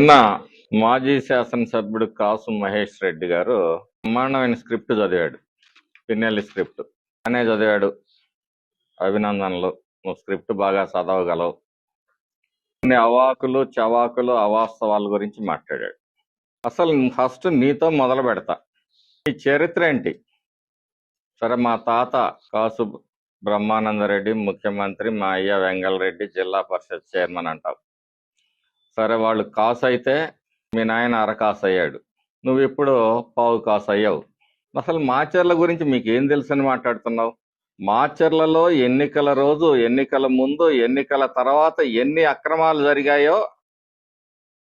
నిన్న మాజీ శాసనసభ్యుడు కాసు మహేష్ రెడ్డి గారు బ్రహ్మాండమైన స్క్రిప్ట్ చదివాడు. పిన్నెల్లి స్క్రిప్ట్. అనే చదివాడు. అభినందనలు. నువ్వు స్క్రిప్ట్ బాగా చదవగలవు. కొన్ని అవాకులు చవాకులు అవాస్తవాల గురించి మాట్లాడాడు. అసలు ఫస్ట్ నీతో మొదలు పెడతా. నీ చరిత్ర ఏంటి? సరే మా తాత కాసు బ్రహ్మానందరెడ్డి ముఖ్యమంత్రి మా అయ్య వెంగళరెడ్డి జిల్లా పరిషత్ చైర్మన్ అంటావు. సరే వాళ్ళు కాసు అయితే మీ నాయన అరకాసు అయ్యాడు నువ్వు ఇప్పుడు పావు కాసు అయ్యావు అసలు మాచర్ల గురించి మీకు ఏం తెలుసని మాట్లాడుతున్నావు? మాచర్లలో ఎన్నికల రోజు ఎన్నికల ముందు ఎన్నికల తర్వాత ఎన్ని అక్రమాలు జరిగాయో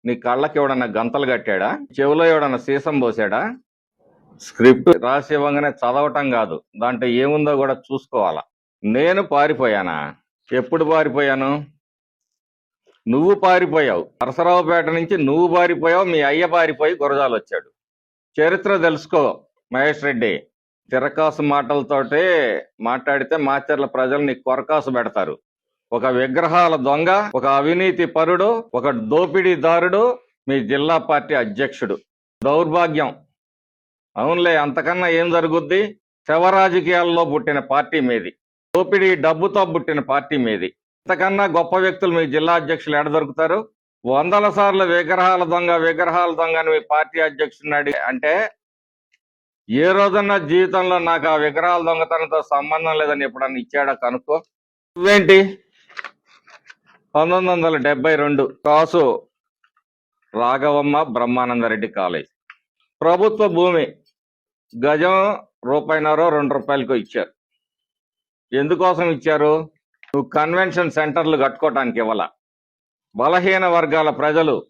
నీ కళ్ళకి ఎవడన్నా గంతలు కట్టాడా? చెవిలో ఎవడన్నా సీసం పోసాడా? స్క్రిప్ట్ రాసి ఇవ్వగానే చదవటం కాదు. దాంట్లో ఏముందో కూడా చూసుకోవాలా. నేను పారిపోయానా? ఎప్పుడు పారిపోయాను? నువ్వు పారిపోయావు. నరసరావుపేట నుంచి నువ్వు పారిపోయావు మీ అయ్య పారిపోయి గురజాలు వచ్చాడు చరిత్ర తెలుసుకో మహేష్ రెడ్డి. తిరకాసు మాటలతోటి మాట్లాడితే మాచర్ల ప్రజలు నీకు కొరకాసు పెడతారు. ఒక విగ్రహాల దొంగ ఒక అవినీతి పరుడు ఒక దోపిడీదారుడు మీ జిల్లా పార్టీ అధ్యక్షుడు. దౌర్భాగ్యం. అవునులే అంతకన్నా ఏం జరుగుద్ది? శవ రాజకీయాల్లో పుట్టిన పార్టీ మీది. దోపిడీ డబ్బుతో పుట్టిన పార్టీ మీది. ఇంతకన్నా గొప్ప వ్యక్తులు మీ జిల్లా అధ్యక్షులు ఎడ దొరుకుతారు? వందల సార్లు విగ్రహాల దొంగ విగ్రహాల దొంగ అని మీ పార్టీ అధ్యక్షుడిని అడిగి అంటే ఏ రోజన్నా జీవితంలో నాకు ఆ విగ్రహాల దొంగతనంతో సంబంధం లేదని ఎప్పుడన్నా ఇచ్చాడా కనుక్కో? నువ్వేంటి? పంతొమ్మిది వందల డెబ్బై రెండు కాసు రాఘవమ్మ బ్రహ్మానందరెడ్డి కాలేజ్. ప్రభుత్వ భూమి గజం రూపాయిన్నర రెండు రూపాయలకు ఇచ్చారు. ఎందుకోసం ఇచ్చారు? నువ్వు కన్వెన్షన్ సెంటర్లు కట్టుకోవటానికి ఇవ్వాల. బలహీన వర్గాల ప్రజలు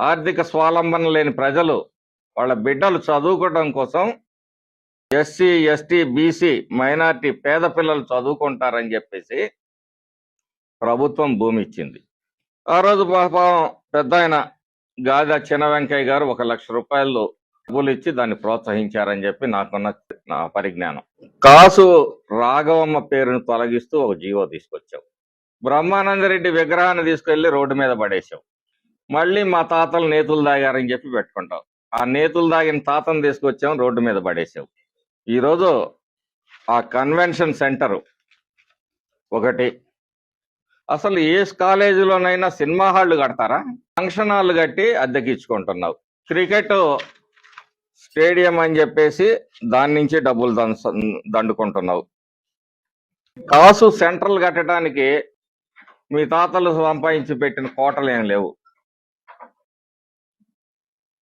ఆర్థిక స్వావలంబన లేని ప్రజలు వాళ్ళ బిడ్డలు చదువుకోవడం కోసం ఎస్సీ ఎస్టీ బీసీ మైనార్టీ పేద పిల్లలు చదువుకుంటారని చెప్పేసి ప్రభుత్వం భూమి ఇచ్చింది. ఆ రోజు పాపం పెద్ద ఆయన గాదా చిన్న వెంకయ్య గారు ఒక లక్ష రూపాయలు డబ్బులు ఇచ్చి దాన్ని ప్రోత్సహించారని చెప్పి నాకున్న నా పరిజ్ఞానం. కాసు రాఘవమ్మ పేరును తొలగిస్తూ ఒక జీవో తీసుకొచ్చావు బ్రహ్మానందరెడ్డి విగ్రహాన్ని తీసుకెళ్ళి రోడ్డు మీద పడేసావు మళ్ళీ మా తాతలు నేతులు దాగారని చెప్పి పెట్టుకుంటాం. ఆ నేతులు దాగిన తాతను తీసుకొచ్చాం రోడ్డు మీద పడేసావు ఈరోజు ఆ కన్వెన్షన్ సెంటర్ ఒకటి. అసలు ఏ కాలేజీలోనైనా సినిమా హాళ్ళు కడతారా? ఫంక్షన్ హాల్ కట్టి అద్దెకి ఇచ్చుకుంటున్నావు క్రికెట్ స్టేడియం అని చెప్పేసి దాని నుంచి డబ్బులు దండుకుంటున్నావు. కాసు సెంట్రల్ కట్టడానికి మీ తాతలు సంపాదించి పెట్టిన కోటలు ఏం లేవు.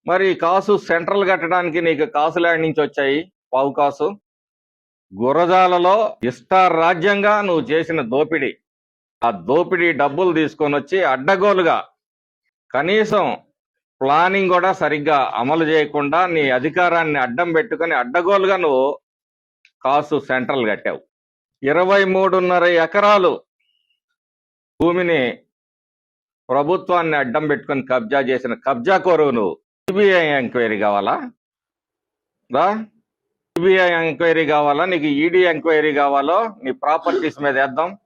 మరి కాసు సెంట్రల్ కట్టడానికి నీకు కాసులు నుంచి వచ్చాయి పావు కాసు. గురజాలలో ఇష్టారాజ్యంగా నువ్వు చేసిన దోపిడీ. ఆ దోపిడీ డబ్బులు తీసుకొని వచ్చి అడ్డగోలుగా కనీసం ప్లానింగ్ కూడా సరిగ్గా అమలు చేయకుండా నీ అధికారాన్ని అడ్డం పెట్టుకొని అడ్డగోలుగా నువ్వు కాసు సెంట్రల్ కట్టావు. ఇరవై మూడున్నర ఎకరాలు భూమిని ప్రభుత్వాన్ని అడ్డం పెట్టుకొని కబ్జా చేసిన కబ్జా కోరువు నువ్వు. సిబిఐ ఎంక్వైరీ కావాలా? రా సిబిఐ ఎంక్వైరీ కావాలా? నీకు ఈడీ ఎంక్వైరీ కావాలో? నీ ప్రాపర్టీస్ మీద వేద్దాం.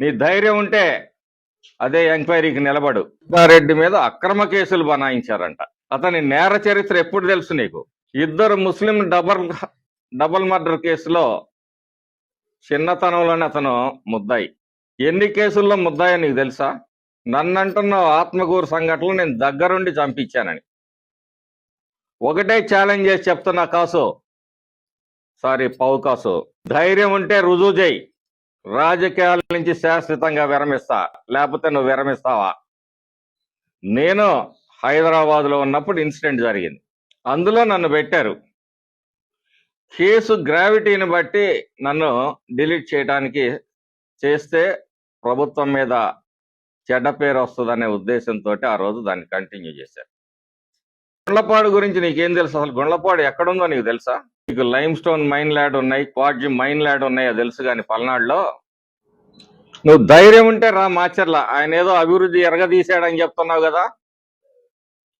నీ ధైర్యం ఉంటే అదే ఎంక్వైరీకి నిలబడు. రెడ్డి మీద అక్రమ కేసులు బనాయించారంట. అతని నేర చరిత్ర ఎప్పుడు తెలుసు నీకు? ఇద్దరు ముస్లిం డబల్ డబల్ మర్డర్ కేసులో చిన్నతనంలోనే అతను ముద్దాయి. ఎన్ని కేసుల్లో ముద్దాయో నీకు తెలుసా? నన్ను అంటున్నావు ఆత్మకూరు సంఘటనలు నేను దగ్గరుండి చంపించానని. ఒకటే ఛాలెంజ్ చేసి చెప్తున్నా కాసు. సారీ పావు కాసు. ధైర్యం ఉంటే రుజువు చేయి. రాజకీయాల నుంచి శాశ్వతంగా విరమిస్తా లేకపోతే నువ్వు విరమిస్తావా? నేను హైదరాబాద్లో ఉన్నప్పుడు ఇన్సిడెంట్ జరిగింది. అందులో నన్ను పెట్టారు. కేసు గ్రావిటీని బట్టి నన్ను డిలీట్ చేయడానికి చేస్తే ప్రభుత్వం మీద చెడ్డ పేరు వస్తుందనే ఉద్దేశంతో ఆ రోజు దాన్ని కంటిన్యూ చేశారు. గుండ్లపాడు గురించి నీకేం తెలుసు? అసలు గుండ్లపాడు ఎక్కడుందో నీకు తెలుసా? నీకు లైమ్ స్టోన్ మైన్ ల్యాడ్ ఉన్నాయి క్వాడ్జి మైన్ ల్యాడ్ ఉన్నాయో తెలుసు కానీ పల్నాడులో. నువ్వు ధైర్యం ఉంటే రా మాచర్ల ఆయన ఏదో అభివృద్ధి ఎరగదీశాడని చెప్తున్నావు కదా.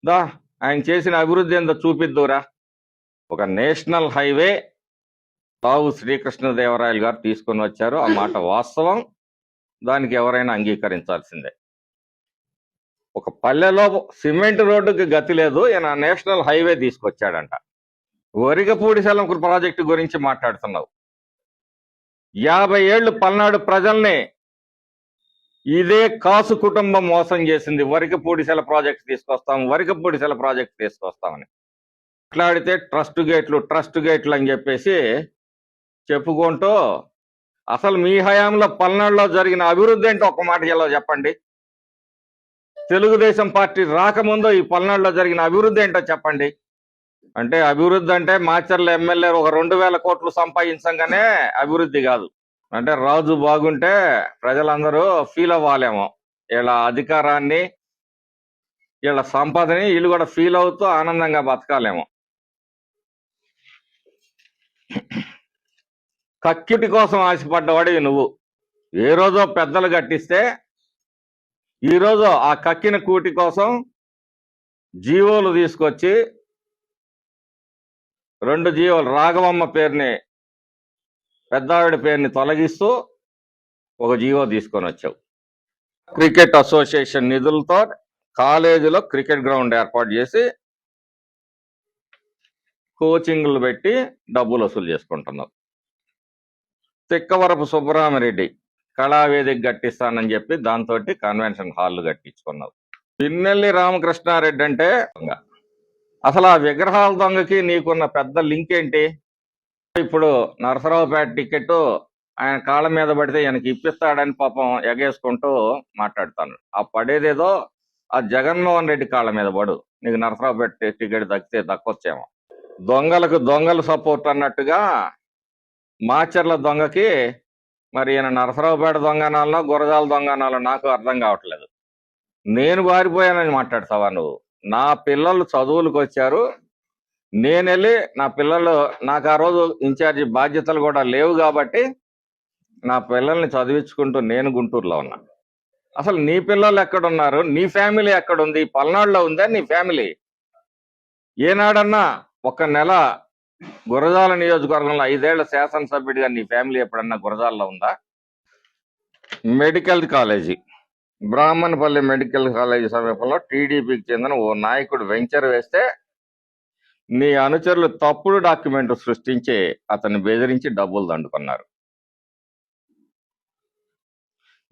దా ఆయన చేసిన అభివృద్ధి ఏందో చూపిద్దురా ఒక నేషనల్ హైవే తావు శ్రీకృష్ణదేవరాయలు గారు తీసుకొని వచ్చారు. ఆ మాట వాస్తవం. దానికి ఎవరైనా అంగీకరించాల్సిందే. ఒక పల్లెలో సిమెంట్ రోడ్డుకి గతి లేదు ఈయన నేషనల్ హైవే తీసుకొచ్చాడంట. వరిగపూడిశలం ప్రాజెక్టు గురించి మాట్లాడుతున్నావు. యాభై ఏళ్ళు పల్నాడు ప్రజల్ని ఇదే కాసు కుటుంబం మోసం చేసింది. వరికపూడిసెల ప్రాజెక్ట్ తీసుకొస్తాం వరికపూడిసెల ప్రాజెక్ట్ తీసుకొస్తామని. మాట్లాడితే ట్రస్ట్ గేట్లు ట్రస్ట్ గేట్లు అని చెప్పేసి చెప్పుకుంటూ అసలు మీ హయాంలో పల్నాడులో జరిగిన అభివృద్ధి ఏంటో ఒక మాట ఎలా చెప్పండి? తెలుగుదేశం పార్టీ రాకముందు ఈ పల్నాడులో జరిగిన అభివృద్ధి ఏంటో చెప్పండి? అంటే అభివృద్ధి అంటే మాచర్ల ఎమ్మెల్యే ఒక రెండు వేల కోట్లు సంపాదించగానే అభివృద్ధి కాదు. అంటే రాజు బాగుంటే ప్రజలందరూ ఫీల్ అవ్వాలేమో. వీళ్ళ అధికారాన్ని వీళ్ళ సంపదని వీళ్ళు కూడా ఫీల్ అవుతూ ఆనందంగా బతకాలేమో. కక్కిటి కోసం ఆశపడ్డవాడివి నువ్వు. ఏ రోజో పెద్దలు కట్టిస్తే ఈ రోజు ఆ కక్కిన కూటి కోసం జీవోలు తీసుకొచ్చి రెండు జీవోలు రాఘవమ్మ పేరుని పెద్దావిడ పేరుని తొలగిస్తూ ఒక జీవో తీసుకొని వచ్చావు. క్రికెట్ అసోసియేషన్ నిధులతో కాలేజీలో క్రికెట్ గ్రౌండ్ ఏర్పాటు చేసి కోచింగ్లు పెట్టి డబ్బులు వసూలు చేసుకుంటున్నారు తిక్కవరపు సుబ్బరామరెడ్డి కళావేదిక కట్టిస్తానని చెప్పి దాంతో కన్వెన్షన్ హాల్ కట్టించుకున్నారు పిన్నెల్లి రామకృష్ణారెడ్డి అంటే అసలు ఆ విగ్రహాల దొంగకి నీకున్న పెద్ద లింక్ ఏంటి? ఇప్పుడు నరసరావుపేట టికెట్ ఆయన కాళ్ళ మీద పడితే ఆయనకి ఇప్పిస్తాడని పాపం ఎగేసుకుంటూ మాట్లాడతాను. ఆ పడేదేదో ఆ జగన్మోహన్ రెడ్డి కాళ్ళ మీద పడు. నీకు నరసరావుపేట టికెట్ దక్కితే దక్కొచ్చేమో. దొంగలకు దొంగలు సపోర్ట్ అన్నట్టుగా మాచర్ల దొంగకి మరి ఈయన నరసరావుపేట దొంగనాలనో గురజాల దొంగనాలో నాకు అర్థం కావట్లేదు. నేను వారిపోయానని మాట్లాడతావా నువ్వు? నా పిల్లలు చదువులకు వచ్చారు నేను వెళ్ళి నా పిల్లలు నాకు ఆ రోజు ఇన్ఛార్జి బాధ్యతలు కూడా లేవు కాబట్టి నా పిల్లల్ని చదివించుకుంటూ నేను గుంటూరులో ఉన్నా. అసలు నీ పిల్లలు ఎక్కడున్నారు? నీ ఫ్యామిలీ ఎక్కడుంది? పల్నాడులో ఉందా నీ ఫ్యామిలీ? ఏనాడన్నా ఒక నెల గురజాల నియోజకవర్గంలో ఐదేళ్ళ శాసనసభ్యుడిగా నీ ఫ్యామిలీ ఎప్పుడన్నా గురజాలలో ఉందా? Medical college. Brahmanapalli medical college సమీపంలో టీడీపీకి చెందిన ఓ నాయకుడు వెంచర్ వేస్తే నీ అనుచరులు తప్పుడు డాక్యుమెంట్ సృష్టించి అతన్ని బెదిరించి డబ్బులు దండుకున్నారు.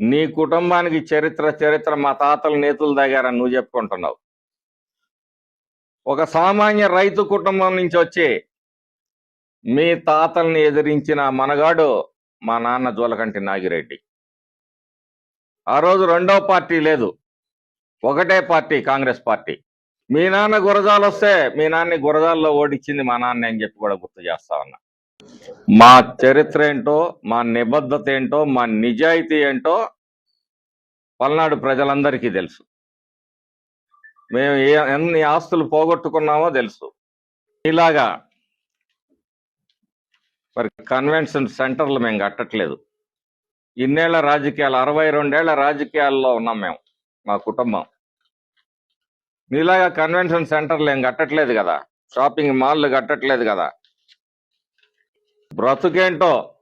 నీ కుటుంబానికి చరిత్ర చరిత్ర మా తాతల నేతలు దగ్గర నువ్వు చెప్పుకుంటున్నావు. ఒక సామాన్య రైతు కుటుంబం నుంచి వచ్చి మీ తాతల్ని ఎదిరించిన మనగాడు మా నాన్న జోలకంటి నాగిరెడ్డి. ఆ రోజు రెండో పార్టీ లేదు. ఒకటే పార్టీ కాంగ్రెస్ పార్టీ. మీ నాన్న గురజాలు వస్తే మీ నాన్ని గురజాల్లో ఓడించింది మా నాన్న అని చెప్పి కూడా గుర్తు చేస్తా ఉన్నా. మా చరిత్ర ఏంటో మా నిబద్ధత ఏంటో మా నిజాయితీ ఏంటో పల్నాడు ప్రజలందరికీ తెలుసు. మేము ఏ ఎన్ని ఆస్తులు పోగొట్టుకున్నామో తెలుసు. ఇలాగా మరి కన్వెన్షన్ సెంటర్లు మేము కట్టట్లేదు. ఇన్నేళ్ళ రాజకీయాలు అరవై రెండేళ్ళ రాజకీయాల్లో ఉన్నాం మేము మా కుటుంబం. మీలాగా కన్వెన్షన్ సెంటర్లు ఏం కట్టట్లేదు కదా? షాపింగ్ మాల్లు కట్టట్లేదు కదా? బ్రతుకేంటో?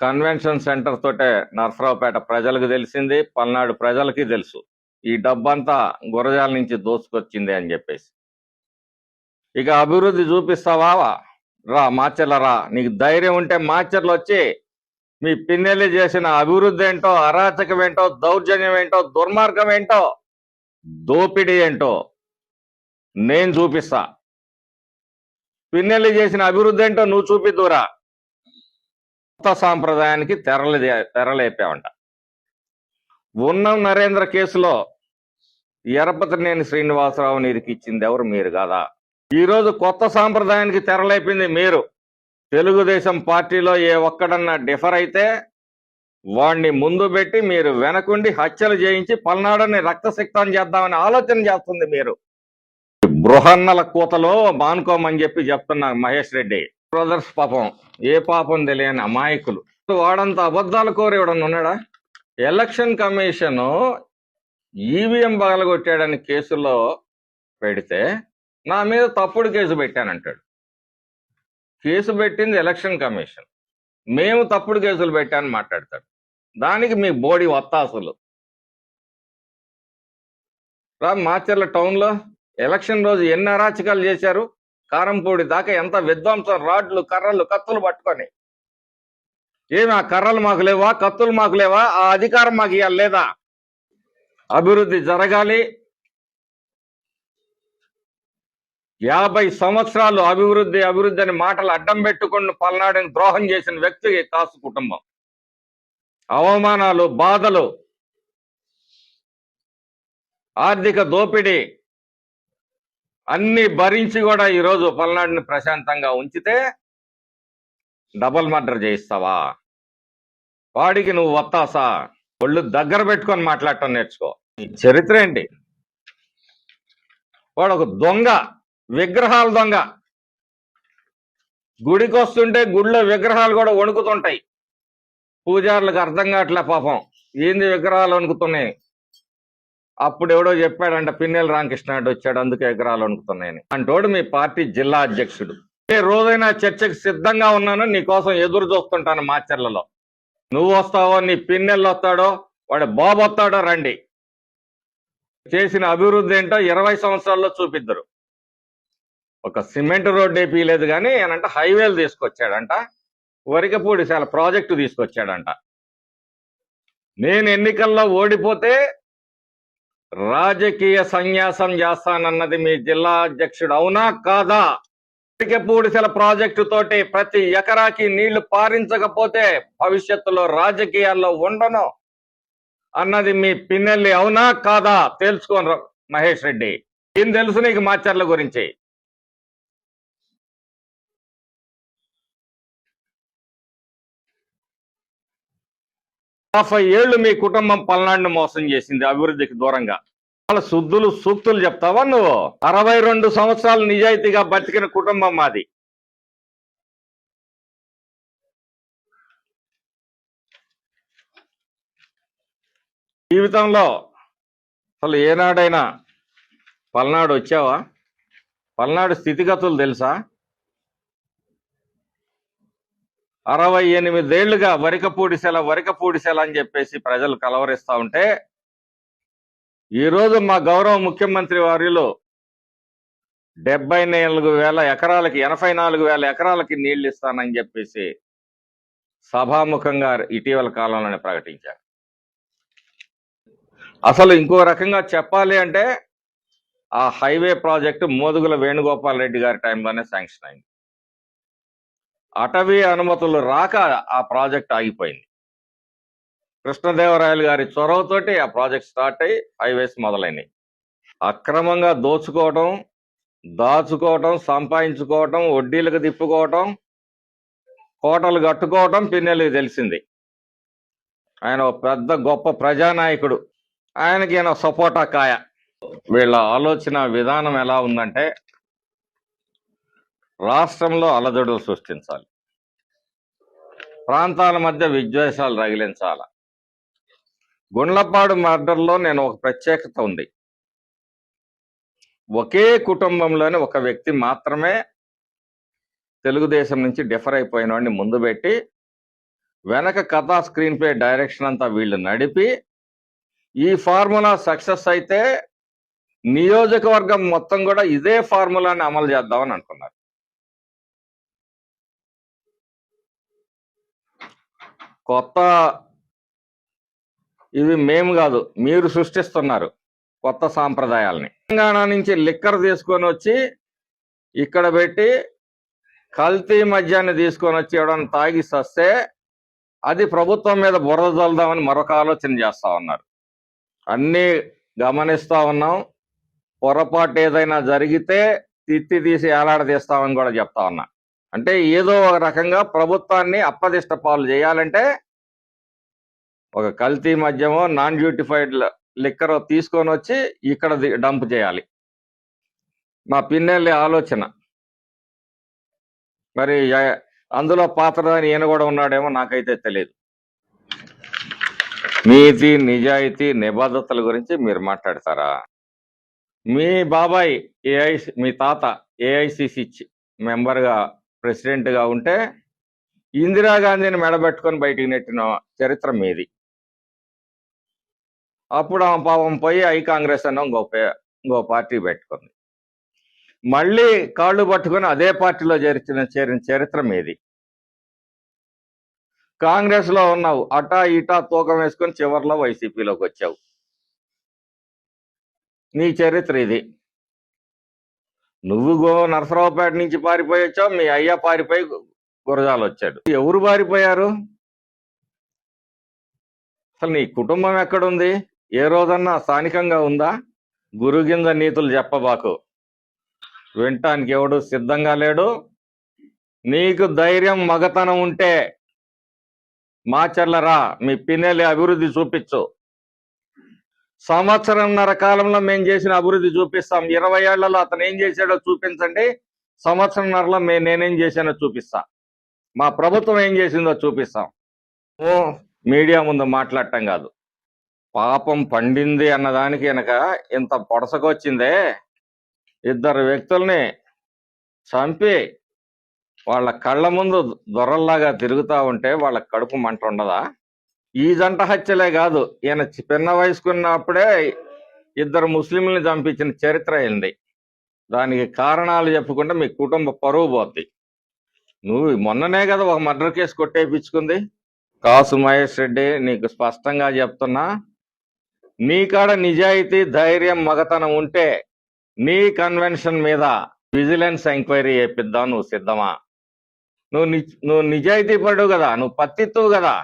కన్వెన్షన్ సెంటర్ తోటే నర్సరావుపేట ప్రజలకు తెలిసింది పల్నాడు ప్రజలకి తెలుసు. ఈ డబ్బంతా గురజాల నుంచి దోసుకొచ్చింది అని చెప్పేసి. ఇక అభివృద్ధి చూపిస్తావా? రా మాచర్ల రా. నీకు ధైర్యం ఉంటే మాచర్లు వచ్చి మీ పిన్నెల్లి చేసిన అభివృద్ధి ఏంటో అరాచకం ఏంటో దౌర్జన్యం ఏంటో దుర్మార్గం ఏంటో దోపిడీ ఏంటో నేను చూపిస్తా. పిన్నెల్లి చేసిన అభివృద్ధి ఏంటో నువ్వు చూపిద్దురా కొత్త సాంప్రదాయానికి తెరలు తెరలేపావంట. ఉన్నం నరేంద్ర కేసులో ఎరపతినేని నీరికి ఇచ్చింది ఎవరు? మీరు కదా? ఈ రోజు కొత్త సాంప్రదాయానికి తెరలేపింది మీరు. తెలుగుదేశం పార్టీలో ఏ ఒక్కడన్నా డిఫర్ అయితే వాణ్ణి ముందు పెట్టి మీరు వెనకుండి హత్యలు చేయించి పల్నాడుని రక్తసిక్తం చేద్దామని ఆలోచన చేస్తుంది మీరు. బృహన్నల కూతలో మానుకోమని చెప్పి చెప్తున్నా మహేష్ రెడ్డి. బ్రదర్స్ పాపం ఏ పాపం తెలియని అమాయకులు. వాడంత అబద్ధాలు కోరి ఎవడన్నా ఉన్నాడా? ఎలక్షన్ కమిషన్ ఈవీఎం పగలగొట్టాడని కేసులో పెడితే నా మీద తప్పుడు కేసు పెట్టానంటాడు. కేసు పెట్టింది ఎలక్షన్ కమిషన్. మేము తప్పుడు కేసులు పెట్టామని మాట్లాడతాడు. దానికి మీ బోడీ వత్తాసులు. రా మాచర్ల టౌన్లో ఎలక్షన్ రోజు ఎన్ని అరాచకాలు చేశారు? కారంపూడి దాకా ఎంత విధ్వంసం రాడ్లు కర్రలు కత్తులు పట్టుకొని. ఏమి ఆ కర్రలు మాకు లేవా? కత్తులు మాకు లేవా? ఆ అధికారం మాకు ఇవ్వాలి లేదా? అభివృద్ధి జరగాలి. యాభై సంవత్సరాలు అభివృద్ధి అభివృద్ధి అని మాటలు అడ్డం పెట్టుకుని పల్నాడుని ద్రోహం చేసిన వ్యక్తి కాసు కుటుంబం. అవమానాలు బాధలు ఆర్థిక దోపిడీ అన్ని భరించి కూడా ఈరోజు పల్నాడుని ప్రశాంతంగా ఉంచితే డబల్ మర్డర్ చేయిస్తావా? వాడికి నువ్వు వత్తాసా? ఒళ్ళు దగ్గర పెట్టుకొని మాట్లాడటం నేర్చుకో. చరిత్ర ఏంటి? వాడు ఒక దొంగ. విగ్రహాల దొంగ. గుడికి వస్తుంటే గుడిలో విగ్రహాలు కూడా వణుకుతుంటాయి. పూజారులకు అర్థం కావట్లే పాపం. ఏంది విగ్రహాలు వణుకుతున్నాయి? అప్పుడు ఎవడో చెప్పాడంట పిన్నెల రామకృష్ణ రెడ్డి వచ్చాడు అందుకే విగ్రహాలు వణుకుతున్నాయని అంటోడు మీ పార్టీ జిల్లా అధ్యక్షుడు. ఏ రోజైనా చర్చకు సిద్ధంగా ఉన్నాను నీ కోసం ఎదురు చూస్తుంటాను మాచర్లలో నువ్వు వస్తావో నీ పిన్నెళ్ళు వస్తాడో వాడు బాబు వస్తాడో రండి. చేసిన అభివృద్ధి ఏంటో ఇరవై సంవత్సరాల్లో చూపిద్దరు. ఒక సిమెంట్ రోడ్డు వేపియలేదు కానీ ఏనంట హైవేలు తీసుకొచ్చాడంట. వరికపూడి చాలా ప్రాజెక్టు తీసుకొచ్చాడంట. నేను ఎన్నికల్లో ఓడిపోతే రాజకీయ సన్యాసం చేస్తానన్నది మీ జిల్లా అధ్యక్షుడు అవునా కాదా? వరికపూడిసెల ప్రాజెక్టు తోటి ప్రతి ఎకరాకి నీళ్ళు పారించకపోతే భవిష్యత్తులో రాజకీయాల్లో ఉండను అన్నది మీ పిన్నెల్లి అవునా కాదా? తెలుసుకోను మహేష్ రెడ్డి. ఏం తెలుసు నీకు మాచర్ల గురించి? యాభై ఏళ్ళు మీ కుటుంబం పల్నాడుని మోసం చేసింది అభివృద్ధికి దూరంగా. వాళ్ళ శుద్ధులు సూక్తులు చెప్తావా నువ్వు? అరవై రెండు సంవత్సరాలు నిజాయితీగా బతికిన కుటుంబం మాది. జీవితంలో అసలు ఏనాడైనా పల్నాడు వచ్చావా? పల్నాడు స్థితిగతులు తెలుసా? అరవై ఎనిమిదేళ్ళుగా వరికపూడిసెల వరికపూడిసెల అని చెప్పేసి ప్రజలు కలవరిస్తా ఉంటే ఈరోజు మా గౌరవ ముఖ్యమంత్రి వారిలో డెబ్బై నాలుగు వేల ఎకరాలకి ఎనభై నాలుగు వేల ఎకరాలకి నీళ్ళు ఇస్తానని చెప్పేసి సభాముఖంగా ఇటీవల కాలంలోనే ప్రకటించారు. అసలు ఇంకో రకంగా చెప్పాలి అంటే ఆ హైవే ప్రాజెక్టు మోదుగుల వేణుగోపాల్ రెడ్డి గారి టైంలోనే శాంక్షన్ అయింది. అటవీ అనుమతులు రాక ఆ ప్రాజెక్ట్ ఆగిపోయింది. కృష్ణదేవరాయలు గారి చొరవతోటి ఆ ప్రాజెక్ట్ స్టార్ట్ అయ్యి హైవేస్ మొదలైనవి అక్రమంగా దోచుకోవటం దాచుకోవటం సంపాదించుకోవటం వడ్డీలకు తిప్పుకోవటం కోటలు కట్టుకోవటం పిన్నెలకి తెలిసింది. ఆయన ఒక పెద్ద గొప్ప ప్రజానాయకుడు. ఆయనకి ఈయన సపోటా కాయ. వీళ్ళ ఆలోచన విధానం ఎలా ఉందంటే రాష్ట్రంలో అలజడులు సృష్టించాలి. ప్రాంతాల మధ్య విద్వేషాలు రగిలించాలి. గుండ్లపాడు మర్డర్లో నేను ఒక ప్రత్యేకత ఉంది. ఒకే కుటుంబంలోని ఒక వ్యక్తి మాత్రమే తెలుగుదేశం నుంచి డిఫర్ అయిపోయిన వాడిని ముందు పెట్టి వెనక కథా స్క్రీన్ ప్లే డైరెక్షన్ అంతా వీళ్ళు నడిపి ఈ ఫార్ములా సక్సెస్ అయితే నియోజకవర్గం మొత్తం కూడా ఇదే ఫార్ములాని అమలు చేద్దామని అనుకున్నారు. కొత్త ఇవి మేము కాదు మీరు సృష్టిస్తున్నారు కొత్త సాంప్రదాయాల్ని. తెలంగాణ నుంచి లిక్కర్ తీసుకొని వచ్చి ఇక్కడ పెట్టి కల్తీ మద్యాన్ని తీసుకొని వచ్చి ఎవడన్నా తాగిస్తే అది ప్రభుత్వం మీద బురద చల్దామని మరొక ఆలోచన చేస్తా ఉన్నారు. అన్నీ గమనిస్తూ ఉన్నాం. పొరపాటు ఏదైనా జరిగితే తిత్తి తీసి ఏలాడదీస్తామని కూడా చెప్తా ఉన్నా. అంటే ఏదో ఒక రకంగా ప్రభుత్వాన్ని అప్పదిష్ట పాలు చేయాలంటే ఒక కల్తీ మద్యమో నాన్ డ్యూటిఫైడ్ లిక్కర్ తీసుకొని వచ్చి ఇక్కడ డంప్ చేయాలి. మా పిన్నెల్లి ఆలోచన. మరి అందులో పాత్రధారి ఈయన కూడా ఉన్నాడేమో నాకైతే తెలియదు నీతి నిజాయితీ నిబద్ధతల గురించి మీరు మాట్లాడతారా? మీ బాబాయ్ ఏఐ మీ తాత ఏఐసిసి మెంబర్గా ప్రెసిడెంట్గా ఉంటే ఇందిరాగాంధీని మెడబెట్టుకొని బయటికి నెట్టిన చరిత్ర మీది. అప్పుడు ఆ పాపం పోయి ఐ కాంగ్రెస్ అని ఇంకో ఇంకో పార్టీ పెట్టుకుంది. మళ్ళీ కాళ్ళు పట్టుకొని అదే పార్టీలో చేర్చిన చేరిన చరిత్ర మీది. కాంగ్రెస్లో ఉన్నావు అటా ఇటా తూకం వేసుకొని చివర్లో వైసీపీలోకి వచ్చావు. నీ చరిత్ర ఇది. నువ్వు గో నరసరావుపేట నుంచి పారిపోయి వచ్చావు మీ అయ్య పారిపోయి గురజాలు వచ్చాడు. ఎవరు పారిపోయారు? అసలు నీ కుటుంబం ఎక్కడుంది? ఏ రోజన్నా స్థానికంగా ఉందా? గురుగింద నీతులు చెప్పబాకు. వినటానికి ఎవడు సిద్ధంగా లేడు? నీకు ధైర్యం మగతనం ఉంటే మాచర్లరా మీ పిన్నెలి అభివృద్ధి చూపించు. సంవత్సరంన్నర కాలంలో మేము చేసిన అభివృద్ధి చూపిస్తాం. ఇరవై ఏళ్ళలో అతను ఏం చేశాడో చూపించండి. సంవత్సరంన్నరలో మే నేనేం చేశానో చూపిస్తా. మా ప్రభుత్వం ఏం చేసిందో చూపిస్తాం. ఓ. మీడియా ముందు మాట్లాడటం కాదు. పాపం పండింది అన్నదానికి వెనక ఇంత పొడసకొచ్చిందే. ఇద్దరు వ్యక్తుల్ని చంపి వాళ్ళ కళ్ళ ముందు దొరల్లాగా తిరుగుతా ఉంటే వాళ్ళ కడుపు మంట ఉండదా? ఈ జంట హత్యలే కాదు. ఈయన చిన్న వయసుకున్నప్పుడే ఇద్దరు ముస్లింలను చంపించిన చరిత్ర అయింది దానికి కారణాలు చెప్పుకుంటే మీ కుటుంబ పరువు పోద్ది. నువ్వు మొన్ననే కదా ఒక మర్డర్ కేసు కొట్టేపించుకుంది కాసు మహేష్ రెడ్డి నీకు స్పష్టంగా చెప్తున్నా నీకాడ నిజాయితీ ధైర్యం మగతనం ఉంటే నీ కన్వెన్షన్ మీద విజిలెన్స్ ఎంక్వైరీ చేపిద్దాం నువ్వు సిద్ధమా? నువ్వు నువ్వు నిజాయితీ పడు కదా నువ్వు పత్తిత్తువు కదా.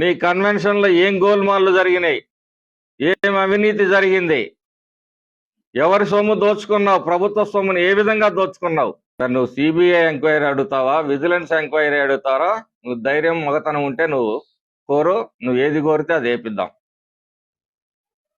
నీ కన్వెన్షన్లో ఏం గోల్మాల్లు జరిగినాయి? ఏం అవినీతి జరిగింది? ఎవరి సొమ్ము దోచుకున్నావు? ప్రభుత్వ సొమ్ముని ఏ విధంగా దోచుకున్నావు? నువ్వు సిబిఐ ఎంక్వైరీ అడుగుతావా? విజిలెన్స్ ఎంక్వైరీ అడుగుతారా? నువ్వు ధైర్యం మగతనం ఉంటే నువ్వు కోరు. నువ్వు ఏది కోరితే అది వేపిద్దాం.